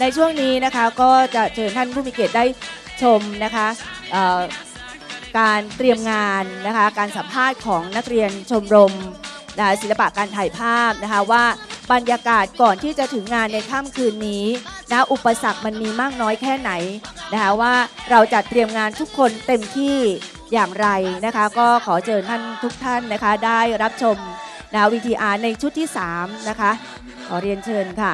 ในช่วงนี้นะคะก็จะเชิญท่านผู้มีเกียรติได้ชมนะคะการเตรียมงานนะคะการสัมภาษณ์ของนักเรียนชมรมนะะศิลปะการถ่ายภาพนะคะว่าบรรยากาศก่อนที่จะถึงงานในค่ำคืนนี้นะอุปสรรคมันมีมากน้อยแค่ไหนนะคะว่าเราจัดเตรียมงานทุกคนเต็มที่อย่างไรนะคะ ก็ขอเชิญท่านทุกท่านนะคะ ได้รับชมนะวีทีอาร์ในชุดที่ 3 นะคะ ขอเรียนเชิญค่ะ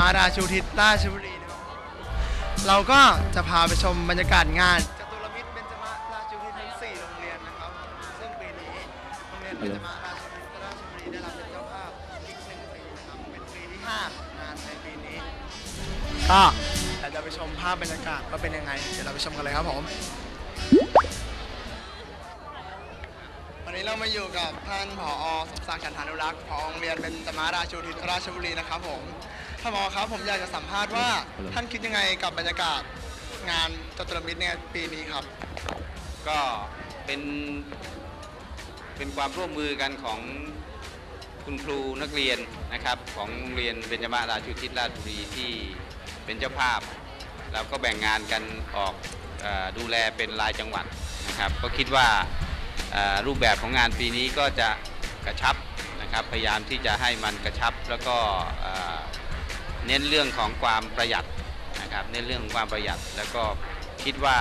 มาราชูทิศราชบุรีนะครับเราก็จะพาไปชมบรรยากาศงานจตุรมิตรเบญจมาราชูทิศทั้ง4โรงเรียนนะครับซึ่งปีนี้โรงเรียนเบญจมาราชูทิศราชบุรีได้รับเป็นเจ้าภาพอีกหนึ่งปีนะครับเป็นปีที่ห้าของงานในปีนี้ก็เราจะไปชมภาพบรรยากาศว่าเป็นยังไงเดี๋ยวเราไปชมกันเลยครับผมวันนี้เรามาอยู่กับท่านผอสมศักดิ์ฉันทานุรักษ์ผอโรงเรียนเป็นจมาราชูทิศราชบุรีนะครับผม ท่านผอครับผมอยากจะสัมภาษณ์ว่าท่านคิดยังไงกับบรรยากาศงานจตุรมิตรในปีนี้ครับ ก็เป็นเป็นความร่วมมือกันของคุณครูนักเรียนนะครับ ของโรงเรียนเบญจมาราชูทิศราชบุรีที่เป็นเจ้าภาพแล้วก็แบ่งงานกันออกเออดูแลเป็นรายจังหวัดนะครับ ก็คิดว่าเอ่อรูปแบบของงานปีนี้ก็จะกระชับนะครับพยายามที่จะให้มันกระชับแล้วก็ เน้นเรื่องของความประหยัดนะครับเน้นเรื่องของความประหยัด แล้วก็คิดว่า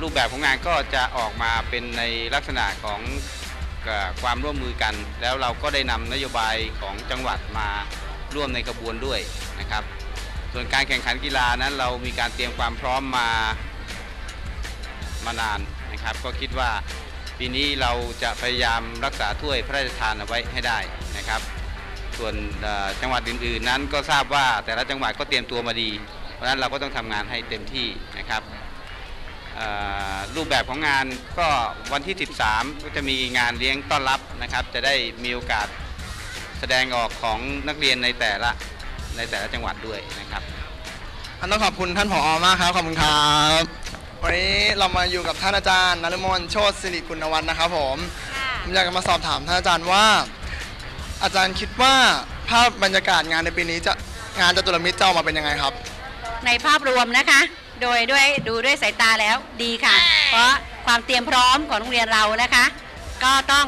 รูปแบบของงานก็จะออกมาเป็นในลักษณะของความร่วมมือกัน แล้วเราก็ได้นำนโยบายของจังหวัดมาร่วมในกระบวนด้วยนะครับ ส่วนการแข่งขันกีฬานั้นเรามีการเตรียมความพร้อมมามานานนะครับ ก็คิดว่าปีนี้เราจะพยายามรักษาถ้วยพระราชทานเอาไว้ให้ได้นะครับ ส่วนเอ่อจังหวัดอื่นๆ นั้นก็ทราบว่าแต่ละจังหวัดก็เตรียมตัวมาดี เพราะฉะนั้นเราก็ต้องทำงานให้เต็มที่นะครับเอ่อรูปแบบของงานก็วันที่ 13 ก็จะมีงานเลี้ยงต้อนรับนะครับ จะได้มีโอกาสแสดงออกของนักเรียนในแต่ละในแต่ละจังหวัดด้วยนะครับอันต้องขอบคุณท่านผอมากครับขอบคุณครับวันนี้เรามาอยู่กับท่านอาจารย์นฤมลโชติสิริกุณวัฒน์นะครับผมผมอยากจะมาสอบถามท่านอาจารย์ว่า อาจารย์คิดว่าภาพบรรยากาศงานในปีนี้จะงานจตุรมิตรจะออกมาเป็นยังไงครับ ในภาพรวมนะคะ โดยด้วยดูด้วยสายตาแล้วดีค่ะ เพราะความเตรียมพร้อมของโรงเรียนเรานะคะ ก็ต้อง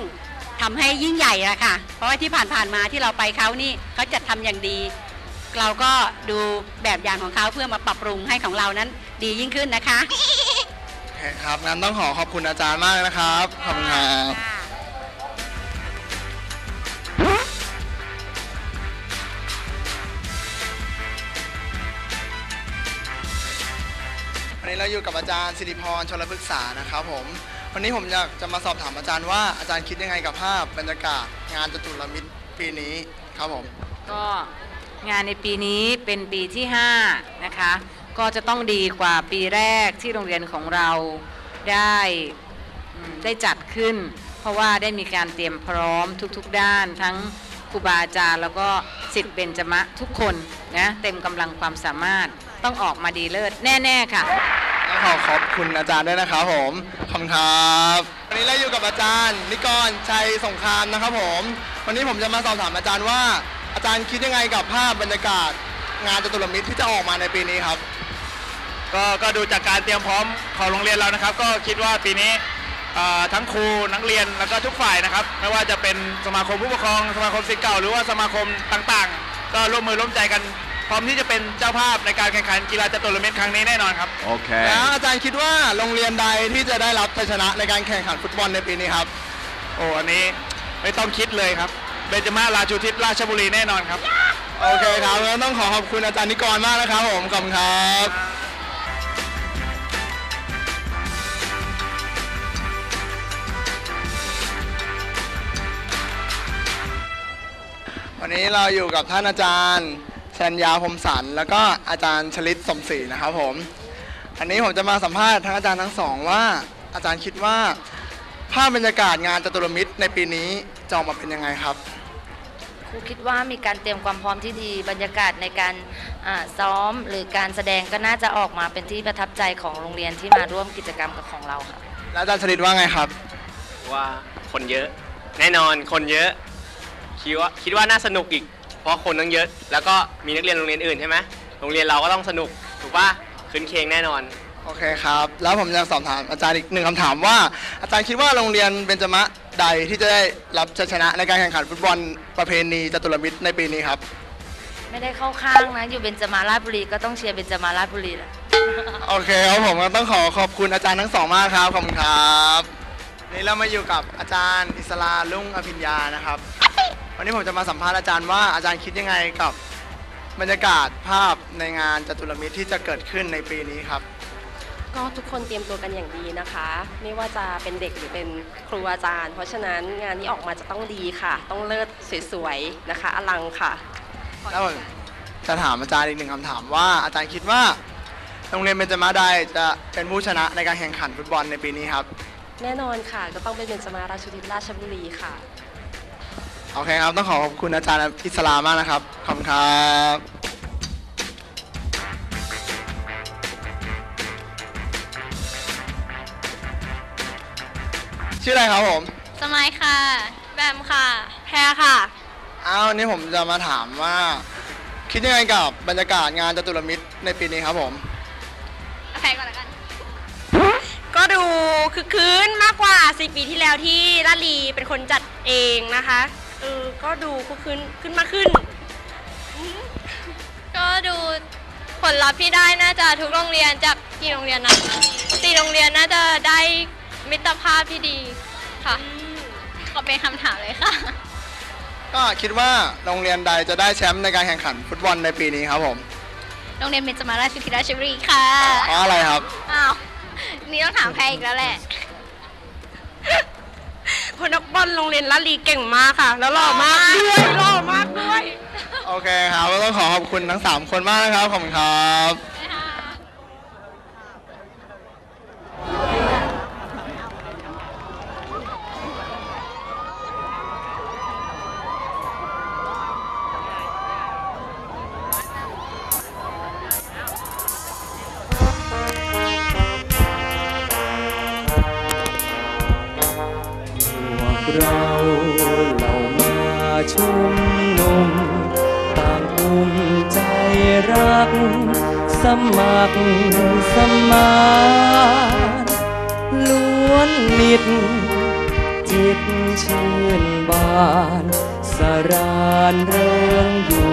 ทำให้ยิ่งใหญ่ละค่ะ เพราะว่าที่ผ่านๆมาที่เราไปเขานี่เขาจัดทำอย่างดี เราก็ดูแบบอย่างของเขาเพื่อมาปรับปรุงให้ของเรานั้นดียิ่งขึ้นนะคะโอเคครับงั้นต้องขอขอบคุณอาจารย์มากนะครับ ขอบคุณครับ นี้เราอยู่กับอาจารย์สิริพรชลพฤกษานะครับผม วันนี้ผมอยากจะมาสอบถามอาจารย์ว่าอาจารย์คิดยังไงกับภาพบรรยากาศงานจตุรมิตรปีนี้ครับผม ก็งานในปีนี้เป็นปีที่ 5 นะคะ ก็จะต้องดีกว่าปีแรกที่โรงเรียนของเราได้ได้จัดขึ้น เพราะว่าได้มีการเตรียมพร้อมทุกๆด้านทั้งครูบาอาจารย์แล้วก็สิทธิ์เบญจมะทุกคนนะเต็มกำลังความสามารถต้องออกมาดีเลิศแน่ ๆ ค่ะ ต้องขอขอบคุณอาจารย์ด้วยนะครับผมขอบคุณครับวันนี้เราอยู่กับอาจารย์ นิกรชัยสงครามนะครับผม วันนี้ผมจะมาสอบถามอาจารย์ว่า อาจารย์คิดยังไงกับภาพบรรยากาศ งานจตุรมิตรที่จะออกมาในปีนี้ครับ ก็ก็ดูจากการเตรียมพร้อมของโรงเรียนเรานะครับ ก็คิดว่าปีนี้อ่อทั้งครูนักเรียนแล้วก็ทุกฝ่ายนะครับ ไม่ว่าจะเป็นสมาคมผู้ปกครองสมาคมศิษย์เก่า หรือว่าสมาคมต่างๆ ก็ร่วมมือร่วมใจกัน ร้อมที่จะเป็นเจ้าภาพในการแข่งขันกีฬาจตุรมิตรครั้งนี้แน่นอนครับแล้วอาจารย์คิดว่าโรงเรียนใดที่จะได้รับชัยชนะในการแข่งขันฟุตบอลในปีนี้ครับ โอ้อันนี้ไม่ต้องคิดเลยครับเบญจมาราชูทิศราชบุรีแน่นอนครับ โอเคครับแล้วต้องขอขอบคุณอาจารย์นิกรมากนะครับผมขอบคุณครับวันนี้เราอยู่กับท่านอาจารย์ ชัญญาพรหมสันแล้วก็อาจารย์ชลิตสมศรีนะครับผม อันนี้ผมจะมาสัมภาษณ์ทั้งอาจารย์ทั้งสองว่า อาจารย์คิดว่าภาพบรรยากาศงานจตุรมิตรในปีนี้จะออกมาเป็นยังไงครับครูคิดว่ามีการเตรียมความพร้อมที่ดี บรรยากาศในการอ่าซ้อมหรือการแสดงก็น่าจะออกมาเป็นที่ประทับใจของโรงเรียนที่มาร่วมกิจกรรมกับของเราค่ะแล้วอาจารย์ชลิตว่าไงครับ ว่าคนเยอะ แน่นอนคนเยอะคิดว่าคิดว่าน่าสนุกอีก เพราะคนต้องเยอะ แล้วก็มีนักเรียนโรงเรียนอื่นใช่ไหมโรงเรียนเราก็ต้องสนุกถูกป่ะคืนเคงแน่นอน โอเคครับ แล้วผมอยากสอบถามอาจารย์อีกหนึ่งคำถามว่า อาจารย์คิดว่าโรงเรียนเบญจมะใดที่จะได้รับชัยชนะในการแข่งขันฟุตบอลประเพณีจตุรมิตรในปีนี้ครับ ไม่ได้เข้าข้างนะ อยู่เบญจมาราชบุรีก็ต้องเชียร์เบญจมาราชบุรีแหละ โอเคครับผมก็ต้องขอขอบคุณอาจารย์ทั้งสองมากครับขอบคุณครับ วันนี่เรามาอยู่กับอาจารย์อิสราลุ่งอภิญญานะครับ วันนี้ผมจะมาสัมภาษณ์อาจารย์ว่าอาจารย์คิดยังไงกับบรรยากาศภาพในงานจตุรมิตรที่จะเกิดขึ้นในปีนี้ครับ ก็ทุกคนเตรียมตัวกันอย่างดีนะคะ ไม่ว่าจะเป็นเด็กหรือเป็นครูอาจารย์ เพราะฉะนั้นงานนี้ออกมาจะต้องดีค่ะ ต้องเลิศสวยๆนะคะ อลังค่ะแล้วผมจะถามอาจารย์อีกหนึ่งคำถามว่าอาจารย์คิดว่าโรงเรียนเบญจมาใดจะเป็นผู้ชนะในการแข่งขันฟุตบอลในปีนี้ครับ แน่นอนค่ะจะต้องเป็นเบญจมาราชทิศราชบุรีค่ะ โอเคครับ ต้องขอขอบคุณอาจารย์อิสลามมากนะครับ ขอบคุณครับชื่ออะไรครับผมสมัยค่ะ แบมค่ะ แพรค่ะ อ้าววันนี้ผมจะมาถามว่า คิดยังไงกับบรรยากาศงานจตุรมิตรในปีนี้ครับผมแพรก่อนละกัน ก็ดูคือคืนมากกว่าสิปีที่แล้วที่ลาดลีเป็นคนจัดเองนะคะเออก็ดูคือคืนขึ้นมากขึ้น ก็ดูผลลัพธ์ที่ได้น่าจะทุกโรงเรียนจากกี่โรงเรียนนะสี่โรงเรียนน่าจะได้มิตรภาพที่ดีค่ะก็เป็นคำถามเลยค่ะ ก็คิดว่าโรงเรียนใดจะได้แชมป์ในการแข่งขันฟุตบอลในปีนี้ครับผม โรงเรียนเบญจมาราชวิทยาลัยราชบุรีค่ะ เพราะอะไรครับ อ้าว นี่ต้องถามแพรอีกแล้วแหละคนนักบอลโรงเรียนลาลีเก่งมากค่ะ แล้วหล่อมากด้วยหล่อมากด้วย โอเคครับก็ต้องขอขอบคุณทั้ง 3 คนมากนะครับ ขอบคุณครับ สรานเริงอยู่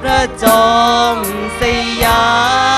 พระจอมสยาม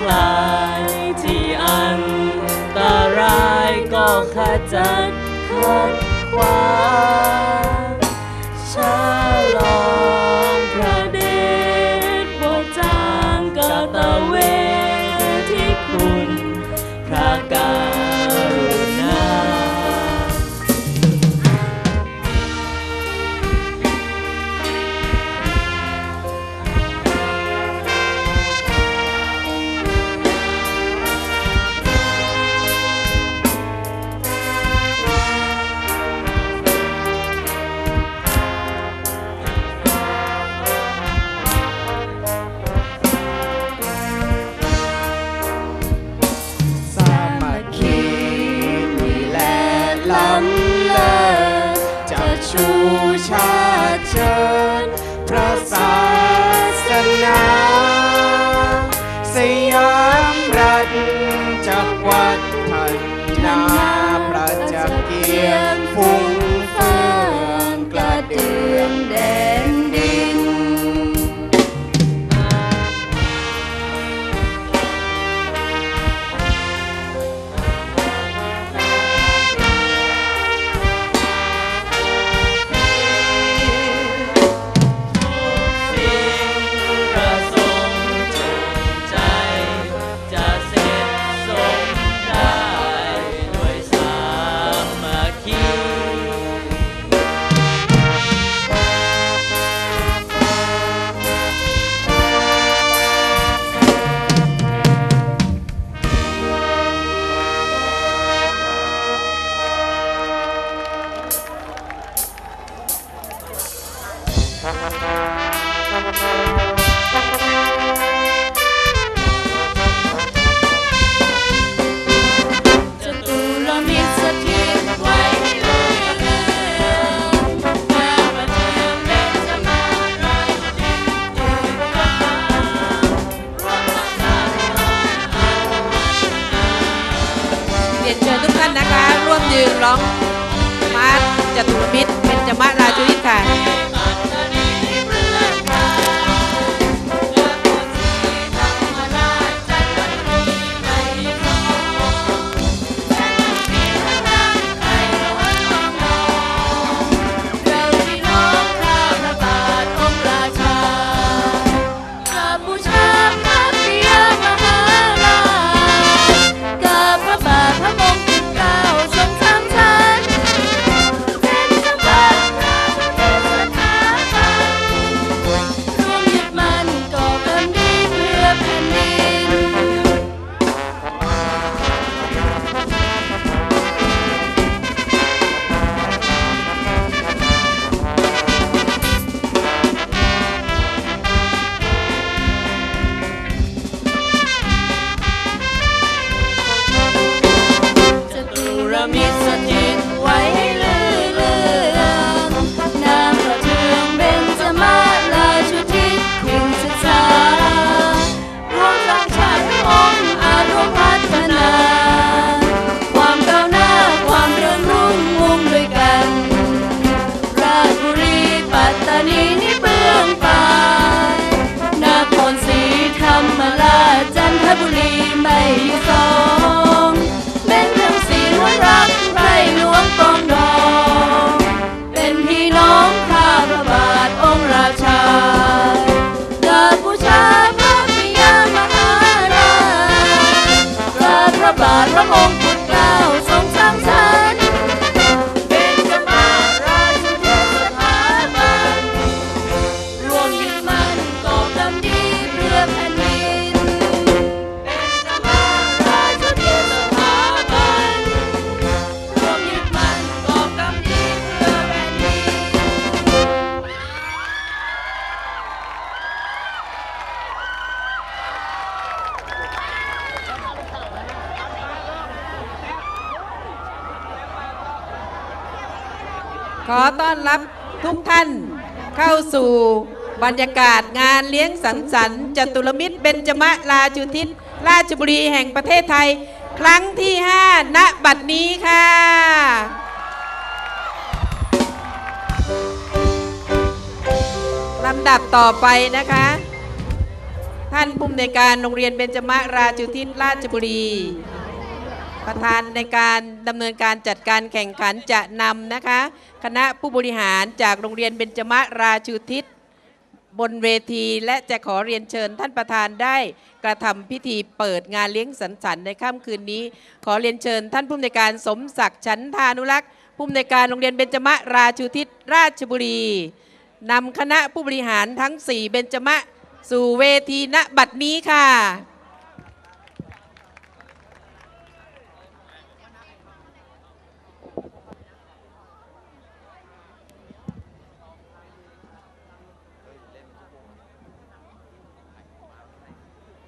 คลายที่อันตรายก็ขจัดขัดขวาง รรยากาศงานเลี้ยงสังสรรค์จตุรมิตรเบญจมาลาจุทิศราชบุรีแห่งประเทศไทย ครั้งที่ 5 ณบัดนี้ค่ะ ลำดับต่อไปนะคะ ท่านผู้อำนวยการโรงเรียนเบญจมาราจุทิศราชบุรี ประธานในการดำเนินการจัดการแข่งขันจะนำนะคะ คณะผู้บริหารจากโรงเรียนเบญจมาราจุทิศ บนเวทีและจะขอเรียนเชิญท่านประธานได้กระทำพิธีเปิดงานเลี้ยงสันสันในค่ำคืนนี้ ขอเรียนเชิญท่านผู้อำนวยการสมศักดิ์ชันทานุรักษ์ผู้อำนวยการโรงเรียนเบญจมราชูทิศราชบุรีนำคณะผู้บริหารทั้ง 4 เบญจมะสู่เวทีณบัดนี้ค่ะ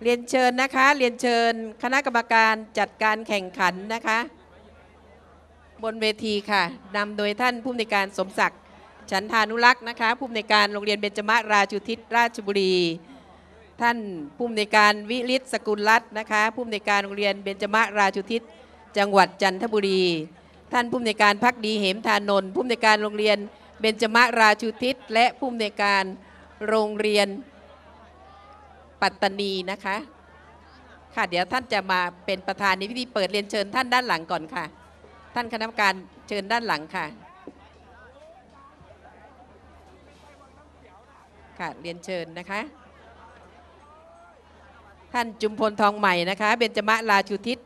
เรียนเชิญนะคะ เรียนเชิญคณะกรรมการจัดการแข่งขันนะคะ บนเวทีค่ะนำโดยท่านผู้อำนวยการสมศักดิ์ฉันทานุรักษ์นะคะ ผู้อำนวยการโรงเรียนเบญจมราชุทิศราชบุรี ท่านผู้อำนวยการวิริศสกุลรัตน์นะคะ ผู้อำนวยการโรงเรียนเบญจมราชุทิศจังหวัดจันทบุรี ท่านผู้อำนวยการพักดีเหมทานนท์ผู้อำนวยการโรงเรียนเบญจมราชุทิศและผู้อำนวยการโรงเรียน ปัตตานีนะคะ ค่ะเดี๋ยวท่านจะมาเป็นประธานในพิธีเปิดเรียนเชิญท่านด้านหลังก่อนค่ะ ท่านคณะกรรมการเชิญด้านหลังค่ะ ค่ะเรียนเชิญนะคะ ท่านจุมพลทองใหม่นะคะเบญจมะราชุทิศ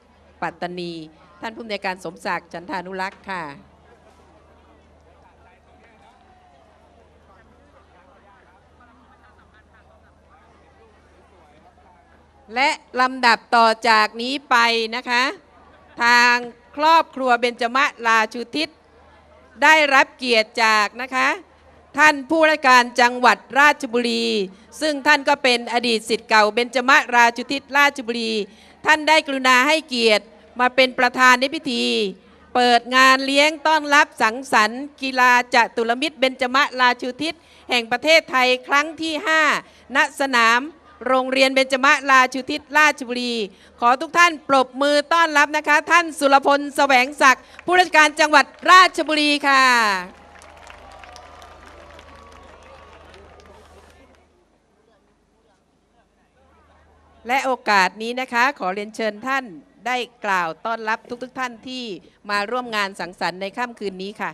ปัตตานี ท่านผู้อำนวยการสมศักดิ์จันทานุรักษ์ค่ะ และลำดับต่อจากนี้ไปนะคะ ทางครอบครัวเบญจมะราชุทิศ ได้รับเกียรติจากนะคะ ท่านผู้ราชการจังหวัดราชบุรี ซึ่งท่านก็เป็นอดีตสิทธิ์เก่าเบญจมะราชุทิศราชบุรี ท่านได้กรุณาให้เกียรติมาเป็นประธานในพิธี เปิดงานเลี้ยงต้อนรับสังสรรค์ กีฬาจตุรมิตรเบญจมะราชุทิศ แห่งประเทศไทยครั้งที่ 5 ณสนาม โรงเรียนเบญจมะราชุทิศราชบุรี ขอทุกท่านปรบมือต้อนรับนะคะ ท่านสุรพลแสวงศักดิ์ผู้ราชการจังหวัดราชบุรีค่ะ และโอกาสนี้นะคะ ขอเรียนเชิญท่านได้กล่าวต้อนรับทุกๆทท่านที่มาร่วมงานสังสรรค์ในค่ำคืนนี้ค่ะ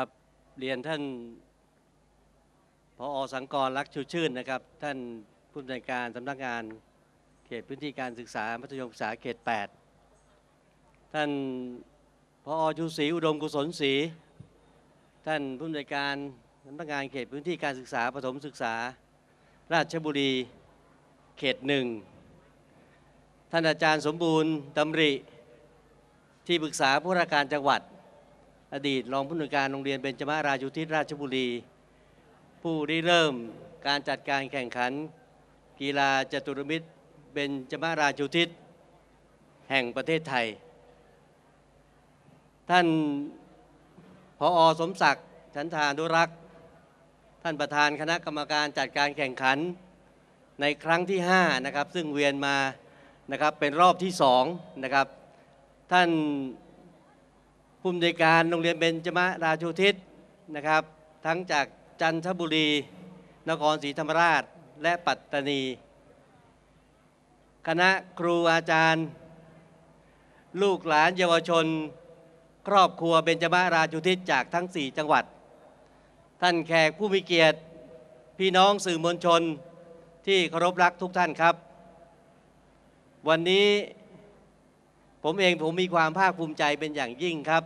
ครับเรียนท่านพออสังกรรักชูชื่นนะครับ ท่านผู้อำนวยการสำนักงานเขตพื้นที่การศึกษามัธยมศึกษาเขต 8 ท่านพอชูศรีอุดมกุศลศรีท่านผู้อำนวยการสำนักงานเขตพื้นที่การศึกษาประถมศึกษา ราชบุรีเขตหนึ่งท่านอาจารย์สมบูรณ์ดำริที่ปรึกษาผู้ราชการจังหวัด อดีตรองผู้อำนวยการโรงเรียนเบญจมาราชุทิศราชบุรี ผู้ริเริ่มการจัดการแข่งขัน กีฬาจตุรมิตรเบญจมาราชุทิศแห่งประเทศไทย ท่านพออสมศักดิ์ชันธานุรักษ์ ท่านประธานคณะกรรมการจัดการแข่งขันในครั้งที่5นะครับซึ่งเวียนมานะครับเป็นรอบที่2นะครับท่าน ผู้อำนวยการโรงเรียนเบญจมาราชูทิศนะครับ ทั้งจากจันทบุรี นครศรีธรรมราช และปัตตานี คณะครูอาจารย์ ลูกหลานเยาวชน ครอบครัวเบญจมาราชูทิศจากทั้ง 4 จังหวัด ท่านแขกผู้มีเกียรติ พี่น้องสื่อมวลชนที่เคารพรักทุกท่านครับ วันนี้ผมเองผมมีความภาคภูมิใจเป็นอย่างยิ่งครับ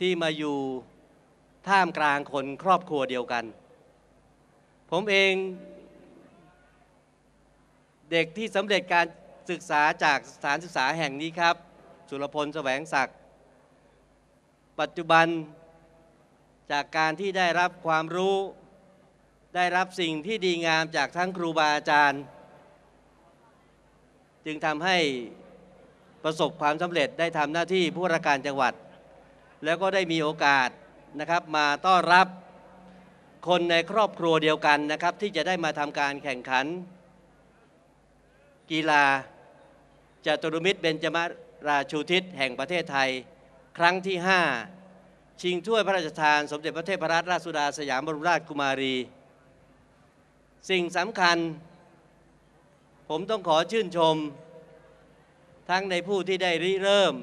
ที่มาอยู่ท่ามกลางคนครอบครัวเดียวกัน ผมเองเด็กที่สำเร็จการศึกษาจากสถานศึกษาแห่งนี้ครับ สุรพลแสวงศักดิ์ปัจจุบันจากการที่ได้รับความรู้ ได้รับสิ่งที่ดีงามจากทั้งครูบาอาจารย์ จึงทำให้ประสบความสำเร็จได้ทำหน้าที่ผู้ราชการจังหวัด แล้วก็ได้มีโอกาสนะครับมาต้อนรับคนในครอบครัวเดียวกันนะครับ ที่จะได้มาทำการแข่งขัน กีฬาจตุรมิตรเบญจมราชูทิศแห่งประเทศไทย ครั้งที่ 5 ชิงถ้วยพระราชทาน สมเด็จพระเทพรัตนราชสุดาสยามบรมราชกุมารี สิ่งสำคัญ ผมต้องขอชื่นชม ทั้งในผู้ที่ได้ริเริ่ม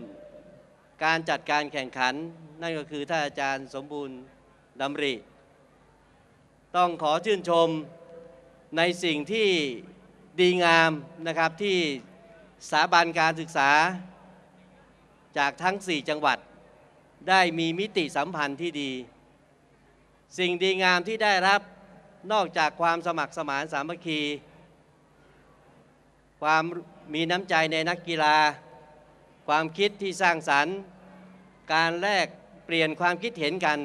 การจัดการแข่งขัน นั่นก็คือท่านอาจารย์สมบูรณ์ดำริ ต้องขอชื่นชมในสิ่งที่ดีงามนะครับที่สถาบันการศึกษา จากทั้ง 4 จังหวัด ได้มีมิติสัมพันธ์ที่ดี สิ่งดีงามที่ได้รับนอกจากความสมัครสมานสามัคคี ความมีน้ำใจในนักกีฬา ความคิดที่สร้างสรรค์ การแลกเปลี่ยนความคิดเห็นกัน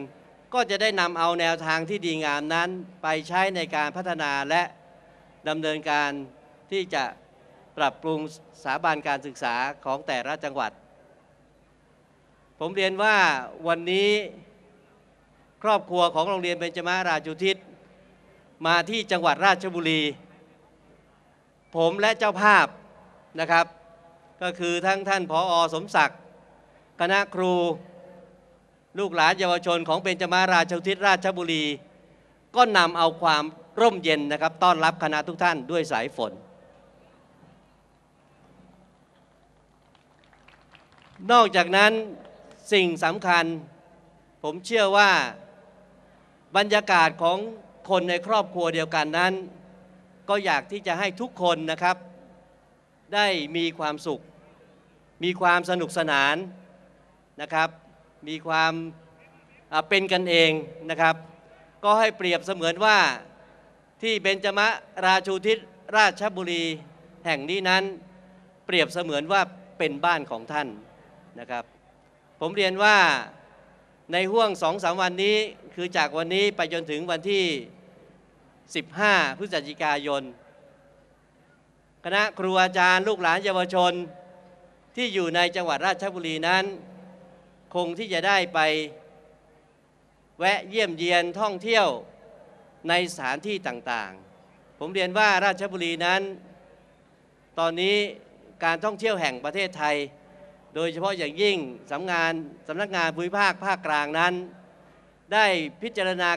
ก็จะได้นำเอาแนวทางที่ดีงามนั้น ไปใช้ในการพัฒนาและดำเนินการที่จะปรับปรุงสถาบันการศึกษาของแต่ละจังหวัด ผมเรียนว่าวันนี้ครอบครัวของโรงเรียนเบญจมาราชุทิศมาที่จังหวัดราชบุรี ผมและเจ้าภาพนะครับ ก็คือทั้งท่านผออสมศักดิ์ คณะครู ลูกหลานเยาวชนของเบญจมาราชทิศราชบุรี ก็นำเอาความร่มเย็นนะครับ ต้อนรับคณะทุกท่านด้วยสายฝน นอกจากนั้นสิ่งสำคัญ ผมเชื่อว่าบรรยากาศของคนในครอบครัวเดียวกันนั้น ก็อยากที่จะให้ทุกคนนะครับ ได้มีความสุข มีความสนุกสนานนะครับ มีความเป็นกันเองนะครับ ก็ให้เปรียบเสมือนว่าที่เบญจมราชูทิศราชบุรีแห่งนี้นั้น เปรียบเสมือนว่าเป็นบ้านของท่านนะครับ ผมเรียนว่าในห่วงสองสามวันนี้คือจากวันนี้ไปจนถึงวันที่ 15 พฤศจิกายน คณะครูอาจารย์ลูกหลานเยาวชน ที่อยู่ในจังหวัดราชบุรีนั้น คงที่จะได้ไปแวะเยี่ยมเยียนท่องเที่ยวในสถานที่ต่างๆ ผมเรียนว่าราชบุรีนั้น ตอนนี้การท่องเที่ยวแห่งประเทศไทย โดยเฉพาะอย่างยิ่งสำงานสำนักงานภูมิภาคภาคกลางนั้น ได้พิจารณา